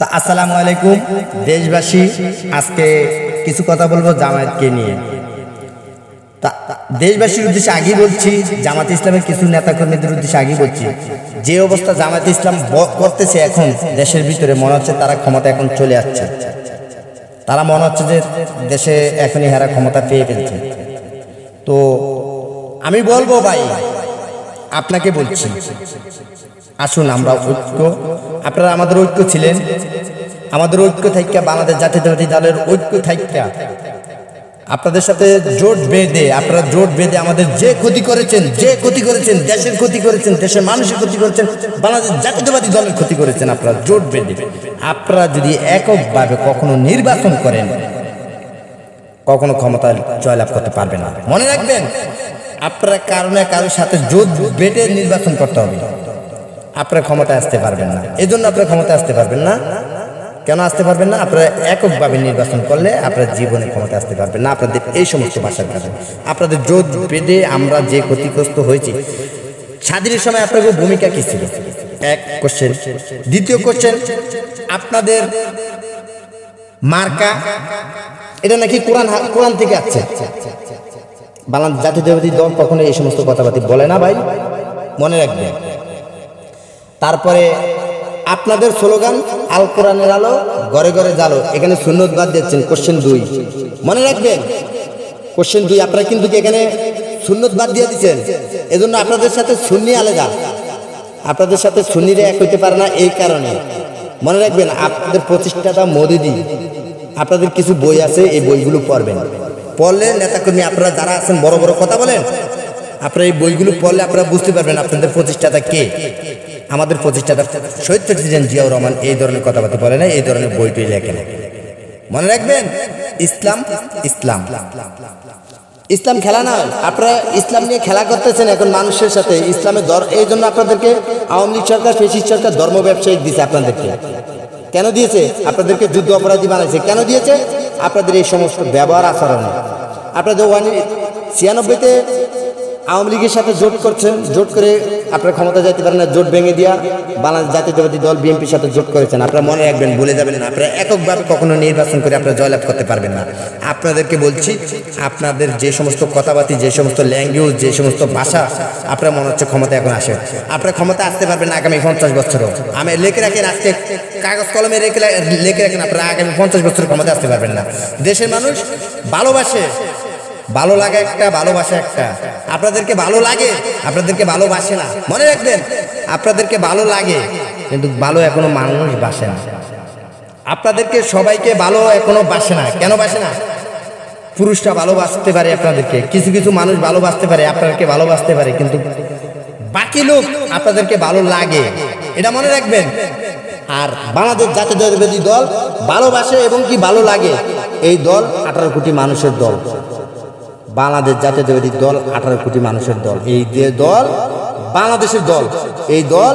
তা আসসালামু আলাইকুম, দেশবাসী, আজকে কিছু কথা বলব জামায়াতকে নিয়ে। দেশবাসীর উদ্দেশ্যে আগেই বলছি জামাত ইসলামের কিছু নেতাকর্মীদের উদ্দেশ্যে আগেই বলছি, যে অবস্থা জামাত ইসলাম করতেছে এখন দেশের ভিতরে, মনে হচ্ছে তারা ক্ষমতা এখন চলে আসছে। তারা মনে হচ্ছে যে দেশে এখনই হারা ক্ষমতা পেয়ে ফেলছে। তো আমি বলব ভাই, আপনাকে বলছি, আসুন আমরা ঐক্য আপনারা আমাদের ঐক্য ছিলেন। আমাদের ঐক্য থাইকা বাংলাদেশ জাতীয়তাবাদী দলের ঐক্য থাইকা। আপনাদের সাথে জোট বেঁধে, আপনারা জোট বেঁধে আমাদের যে ক্ষতি করেছেন, যে ক্ষতি করেছেন, দেশের ক্ষতি করেছেন, দেশের মানুষের ক্ষতি করেছেন, বাংলাদেশ জাতীয়তাবাদী দলের ক্ষতি করেছেন, আপনারা জোট বেঁধে। আপনারা যদি এককভাবে কখনো নির্বাচন করেন, কখনো ক্ষমতা জয়লাভ করতে পারবে না। মনে রাখবেন, আপনারা কারণে কারোর সাথে জোট বেঁধে নির্বাচন করতে হবে। আপনারা ক্ষমতায় আসতে পারবেন না। এই জন্য আপনারা ক্ষমতায় আসতে পারবেন না। কেন আসতে পারবেন না? আপনারা এককভাবে নির্বাচন করলে আপনার জীবনে ক্ষমতা আসতে পারবেন না। আপনাদের এই সমস্ত ভাষার কারণে। আপনাদের জোট বেঁধে আমরা যে ক্ষতিগ্রস্ত হয়েছি, স্বাধীনের সময় আপনাদের ভূমিকা কি ছিল? এক কোশ্চেন দ্বিতীয় কোশ্চেন আপনাদের মার্কা, এটা নাকি কোরআন কোরআন থেকে আসছে? বাংলাদেশ জাতীয়তাবাদী দল কখনো এই সমস্ত কথাবার্তা বলে না ভাই? মনে রাখবেন। তারপরে আপনাদের স্লোগান আল কোরআনের আলো ঘরে ঘরে জালো এখানে সুন্নত বাদ দিচ্ছেন কোশ্চেন দুই। মনে রাখবেন কোশ্চেন দুই, আপনারা কিন্তু এখানে সুন্নত বাদ দিয়ে দিচ্ছেন এজন্য আপনাদের সাথে সুন্নি আলাদা। আপনাদের সাথে সুন্নিরা এক হইতে পারে না এই কারণে। মনে রাখবেন, আপনাদের প্রতিষ্ঠাতা মোদিদি আপনাদের কিছু বই আছে, এই বইগুলো পড়বেন। পড়লে নেতাকর্মী, আপনারা যারা আছেন, বড় বড় কথা বলেন। আপনারা এই বইগুলো পড়লে আপনারা বুঝতে পারবেন আপনাদের প্রতিষ্ঠাতা কে। আমাদের প্রতিষ্ঠাতা শহীদ প্রেসিডেন্ট জিয়াউর রহমান এই ধরনের কথাবার্তা বলে না এই ধরনের বইটি লেখেন মনে রাখবেন, ইসলাম ইসলাম। ইসলাম খেলা না, আপনারা ইসলাম নিয়ে খেলা করতেছেন এখন মানুষের সাথে। ইসলামের দর এই জন্য আপনাদেরকে আওয়ামী লীগ সরকার ফেসিস সরকার ধর্ম ব্যবসায়িক দিয়েছে আপনাদেরকে। কেন দিয়েছে? আপনাদেরকে যুদ্ধ অপরাধী বানাইছে। কেন দিয়েছে? আপনাদের এই সমস্ত ব্যবহার আচরণে। আপনাদের ওয়ান ছিয়ানব্বইতে আওয়ামী লীগের সাথে জোট করছেন, জোট করে আপনারা ক্ষমতা যাইতে পারেন না, জোট ভেঙে দিয়া বাংলাদেশ জাতীয়তাবাদী দল, বিএনপির সাথে জোট করেছেন। আপনারা মনে রাখবেন, ভুলে যাবেন না, আপনারা এককভাবে কখনো নির্বাচন করে আপনারা জয়লাভ করতে পারবেন না। আপনাদেরকে বলছি, আপনাদের যে সমস্ত কথাবার্তি, যে সমস্ত ল্যাঙ্গুয়েজ, যে সমস্ত ভাষা, আপনার মনে হচ্ছে ক্ষমতা এখন আসে। আপনারা ক্ষমতা আসতে পারবেন আগামী পঞ্চাশ বছরও। আমি লিখে রাখেন আজকে, কাগজ কলমে রেখে লিখে রাখেন আপনারা আগামী পঞ্চাশ বছর ক্ষমতা আসতে পারবেন না। দেশের মানুষ ভালোবাসে, ভালো লাগে একটা, ভালোবাসা একটা। আপনাদেরকে ভালো লাগে? আপনাদেরকে ভালোবাসে না? মনে রাখবেন, আপনাদেরকে ভালো লাগে, কিন্তু ভালো এখনও মানুষ বাসে না। আপনাদেরকে সবাইকে ভালো এখনও বাসে না। কেন বাসে না? পুরুষটা ভালোবাসতে পারে আপনাদেরকে, কিছু কিছু মানুষ ভালোবাসতে পারে, আপনাদেরকে ভালোবাসতে পারে, কিন্তু বাকি লোক আপনাদেরকে ভালো লাগে। এটা মনে রাখবেন। আর বাংলাদেশ জাতীয়তাবাদী দল ভালোবাসে এবং কি ভালো লাগে? এই দল আঠারো কোটি মানুষের দল। বাংলাদেশ জাতীয়তাবাদী দল আঠারো কোটি মানুষের দল। এই দল বাংলাদেশের দল এই দল